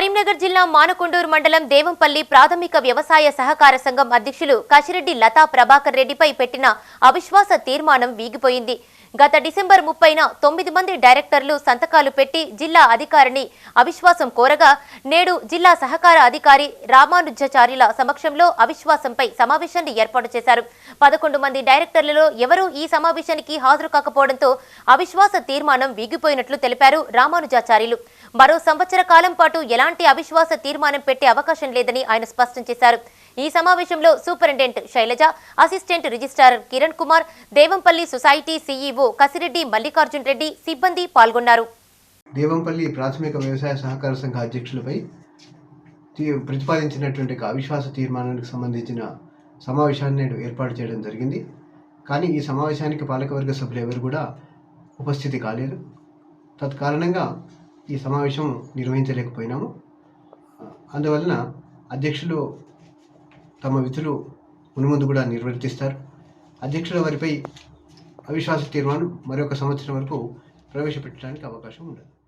కరీంనగర్ జిల్లా మానకొండూరు మండలం దేవంపల్లి ప్రాథమిక వ్యవసాయ సహకార సంఘం అధ్యక్షులు కశిరెడ్డి లతా ప్రభాకర్ రెడ్డిపై పెట్టిన అవిశ్వాస తీర్మానం వీగిపోయింది. గత డిసెంబర్ ముప్పైన తొమ్మిది మంది డైరెక్టర్లు సంతకాలు పెట్టి జిల్లా అధికారిని అవిశ్వాసం కోరగా నేడు జిల్లా సహకార అధికారి రామానుజాచార్యుల సమక్షంలో అవిశ్వాసంపై సమావేశాన్ని ఏర్పాటు చేశారు. పదకొండు మంది డైరెక్టర్లలో ఎవరూ ఈ సమావేశానికి హాజరు కాకపోవడంతో అవిశ్వాస తీర్మానం వీగిపోయినట్లు తెలిపారు రామానుజాచార్యులు. మరో సంవత్సర కాలం పాటు ఎలాంటి అవిశ్వాస తీర్మానం పెట్టే అవకాశం లేదని ఆయన స్పష్టం చేశారు. ఈ సమావేశంలో superintendent Shailaja assistant registrar Kiran Kumar Devampalli society CEO Kasireddy Mallikarjun Reddy సిబ్బంది పాల్గొన్నారు. దేవంపల్లి ప్రాథమిక వ్యవసాయ సహకార సంఘ అధ్యక్షులపై ప్రతిపాదించినటువంటి అవిశ్వాస తీర్మానానికి సంబంధించిన సమావేశాన్ని నేడు ఏర్పాటు చేయడం జరిగింది. కానీ ఈ సమావేశానికి పాలకవర్గ సభ్యులు ఎవరు కూడా ఉపస్థితి కాలేదు. తత్కారణంగా ఈ సమావేశం నిర్వహించలేకపోయినాము. అందువలన అధ్యక్షులు తమ విధులు మునుముందు కూడా నిర్వర్తిస్తారు. అధ్యక్షుల వారిపై అవిశ్వాస తీర్మానం మరొక సంవత్సరం వరకు ప్రవేశపెట్టడానికి అవకాశం ఉండదు.